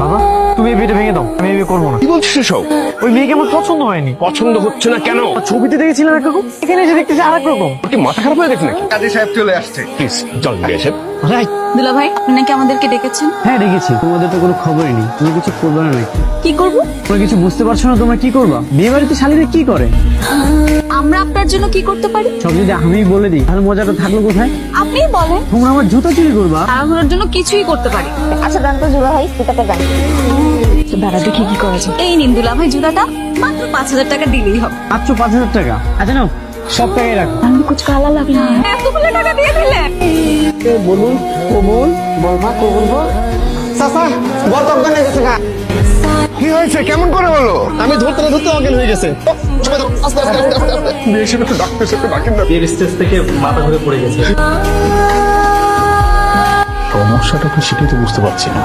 বাবা তুমি এই বিয়েটা ভেঙে দাও আমি এই বিয়ে করব না। কি বলছিস এসব? ওই মেয়েকে আমার পছন্দ হয়নি। পছন্দ হচ্ছে না কেন? ছবিতে দেখেছিলাম একরকম এখানে এসে দেখতেছি আর রকম তোর কি মাথা খারাপ হয়ে গেছে নাকি? কাজী সাহেব চলে আসছে। প্লিজ চল বিয়ে সাহেব রাইট দুলা ভাই আপনি নাকি আমাদেরকে ডেকেছেন? হ্যাঁ দেখেছি তোমাদের তো কোনো খবরই নেই। তুমি কিছু করবে না নাকি? কি করব? তোমরা কিছু বুঝতে পারছ না তোমরা কি করবা? বিয়ে বাড়িতে শালিরা কি করে? আমরা আপনার জন্য কি করতে পারি? সব যদি আমি বলে দিই তাহলে মজাটা থাকল কোথায়? আপনিই বলেন। তোমরা আমার জুতো চুরি করবা। তাড়াহুড়োর জন্য কিছুই করতে পারি আচ্ছা দান তো জুড়া ভাই জুতাটা দান দাঁড়া দেখি কি করা যায়। এই নিন দুলা ভাই জুতাটা। মাত্র পাঁচ হাজার টাকা দিলেই হবে। মাত্র পাঁচ হাজার টাকা? আচ্ছা নাও সব টাকাই রাখো। আমি কুছ কালা লাগ না। এতগুলো টাকা দিয়ে দিলেন বলুন? কবুল বলবা কবুল বল। চাচা বর তো অজ্ঞান গেছে গা? কি হয়েছে? কেমন করে হলো? আমি ধরতে না ধরতে অজ্ঞান হয়ে গেছে। ধরো, আস্তে আস্তে আস্তে আস্তে আস্তে বিয়ে হিসেবে তো ডাক্তার সাথে ডাকেন না বিয়ের স্টেজ থেকে মাথা ঘুরে পড়ে গেছে। সমস্যাটা তো সেটাই তো বুঝতে পারছি না।